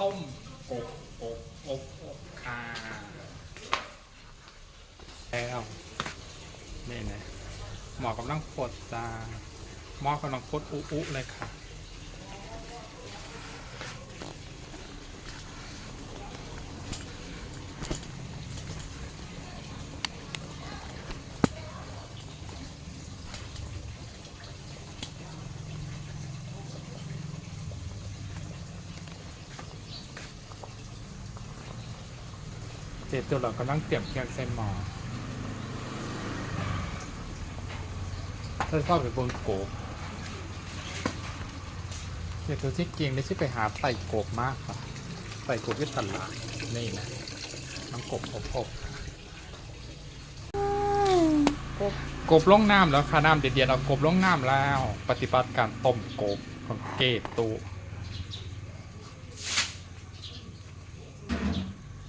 ต้มกบอกอกอกค่ะแล้วนี่นะหมอกำลังปดจ้าหมอกำลังปดอุอุเลยค่ะ เจ็ดตัวเรากำลังเตรียมเครื่องใส่หม้อถ้าชอบไปบนโกบเจ็ดตัวที่เก่งได้ชื่อไปหาไต่กบมากค่ะไต่กบที่ตลาดนี่นะน้องกบอบอบกบลงน้ำแล้วค่ะน้ำเดียดๆเอากบลงน้ำแล้ว ปฏิบัติการต้มกบของเกต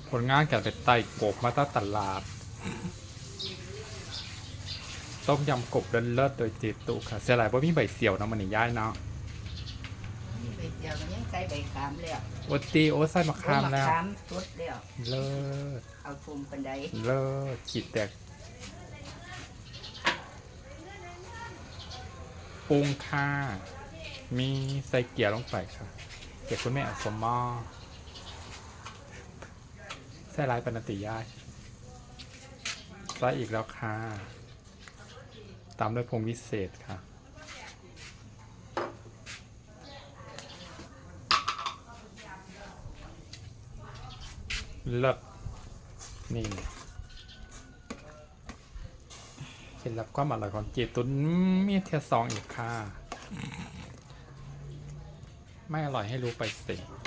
ตูผลงานการไปไต่กบมาตั้งตลาด ต้มยำกบเลิศเลิศโดยเจตุค่ะเสียหลายเพราะมีใบเสี่ยวเนาะมันนี่ย้ายเนาะนี่ไปเจียวมันยังใส่ใบขามแล้วโอตีโอใส่มะขามแล้วโอ้มะขามสดแล้วเลิศเอาทุมปันไดเลิศขีดแตกปรุงค่ะมีใส่เกียร์ลงไปค่ะเกียร์คุณแม่อัสมหมอใส่ลายปนติยายใส่อีกแล้วค่ะ ตามด้วยพงวิเศษค่ะ เลิศนี่เคล็ดลับความอร่อยของเจตุนมีเทียสองอีกค่ะ ไม่อร่อยให้รู้ไปสิ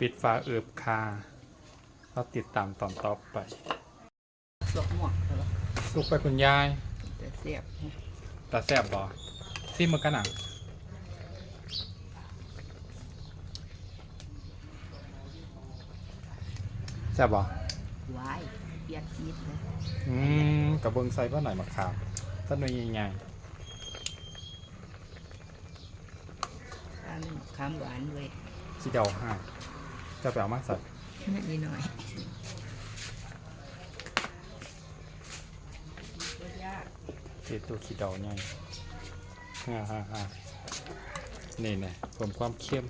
ปิดฝาเอือบค่ะเราติดตามตอนต่อไปสวกหมวกเถอะลูกไปคุณยายแต่เสียบตาแซบบ่ซิมือกันหนังแซบบ่ไว้เปียกชีดเลยอืมกับเบิ้งไซส์ว่าหน่อยมาขามต้นนี้ยังไงข้ามขามหวานเลยสีเดาห้า จะไปเอามาใส่นิดหน่อยบ่ยากตีตัวสีเดาไงฮ่าฮ่าฮ่านี่เนี่ยเพิ่มความเข้ม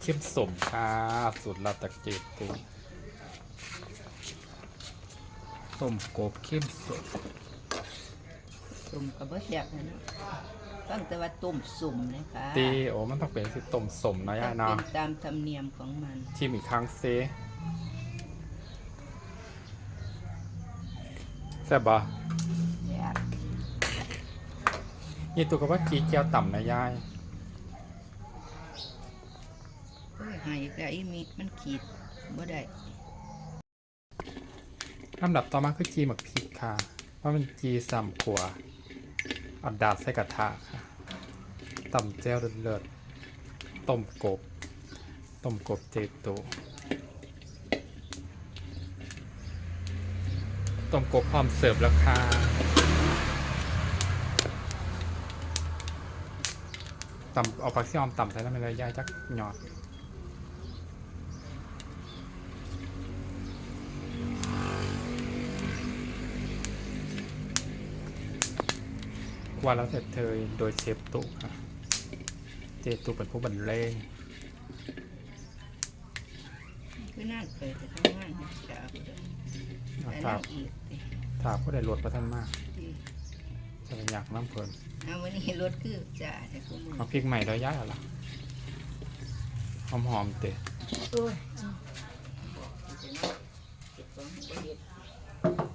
เข้มสมค่ะสูตรลับจากเจตูต้มกบเข้มสม ตุ่มกับบ่เสียบนะเนาะตั้งแต่ว่าตุ่มสุ่มนะคะตีโอ้มันต้องเป็นสิต้มสมเนาะย่าเป็เนาะนตามธรรมเนียมของมันชิมอีกครั้งเซแซ่บบ่แซ่บยี่ตัวก็ว่ากีเกียวต่ำนะยายเอ้ยหายได้มีมันขีดบ่ได้ลำดับต่อมาคือจีหมักพริกค่ะว่ามันจีสามขัว เอาดาดใส่กระทะค่ะต่ำแจ้วเลิศต้มกบ ต้มกบเจโตต้มกบพร้อมเสิร์ฟแล้วค่ะต่ำเอาผักซี่ออมต่ำใส่แล้วมันเลยยายจักหยอด ว่าแล้วเสร็จเธอโดยเชฟตุค่ะเจตุเป็นผู้บรรเลงคือนั่งเคยไปทำงานจ้าบ่ได้เอาแต่ถานั่มงอีกติถามผู้ใดรวดประทันมากที่จะเป็นอยากน้ำเพลินเอาวันนี้รถคือจ่าแต่กูมือเอาพริกใหม่แล้วย่าเหรอหอมหอมๆเตะโอ้ยเก็บของบ่เฮ็ด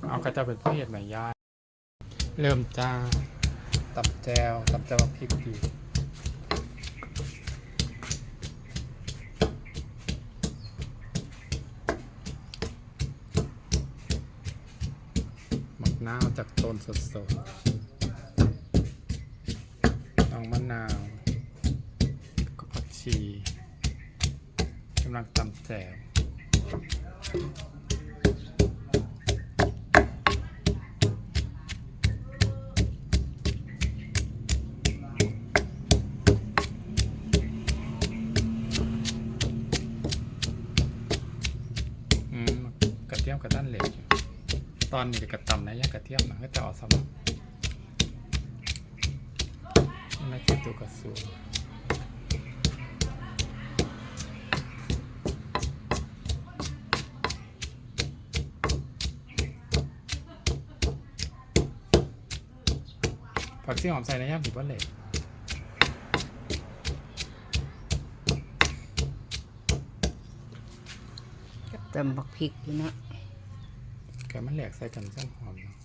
เอากระเจ้าเป็นผู้เหตุใหม่ย่าเริ่มจ้า ตำแจวตำแจวพริกผีหมักนาวจากต้นสดๆน้องมะนาวก็ผักชีกำลังตำแจว ต อนนี้กระตำนะย่างกระเทียมนะก็จะเอาสำหรับนี่นะคือตัวกระสูนผักชีหอมใส่ในย่างผิดว่าเหล็กตำบักพริกอยู่นะ แกมันแหลกใส่กันจังหอมเนาะ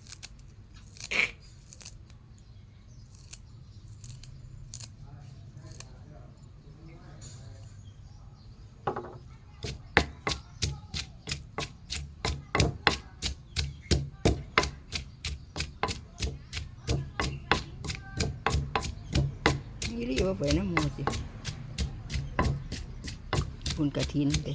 นี่รีบว่าไปน้ำมูสิคุณกระทินเด้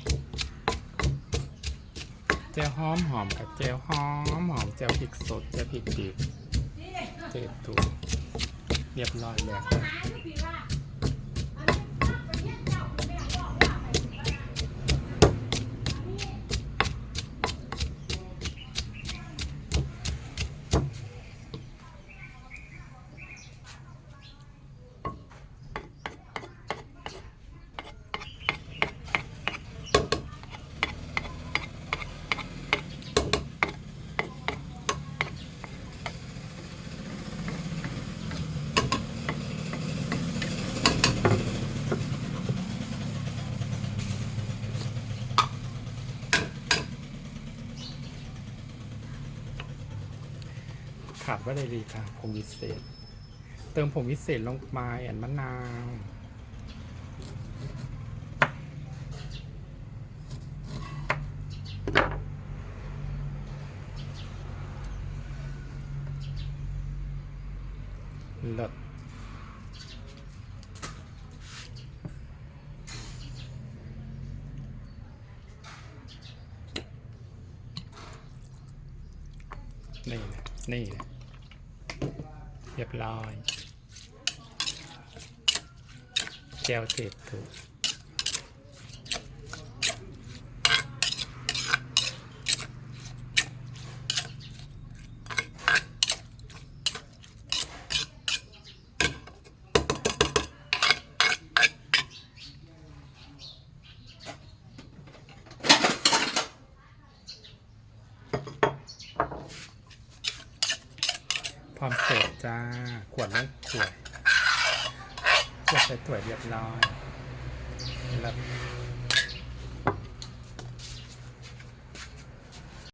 จียวหอมหอมกับเจียวหอมหอมเจียวพริกสดเจียวพริกดิบเจ็ดตัวเรียบร้อยแล้ว ขาดว่าได้ดีค่ะผงวิเศษ เติมผงวิเศษลงมาแอนมะนาวเลิศนี่นะนี่นะ เรียบร้อยแก้วเจ็ดถูก ความสดจ้า ขวดนั้นสวยขวดใส่ถ้วยเรียบร้อยแล้ว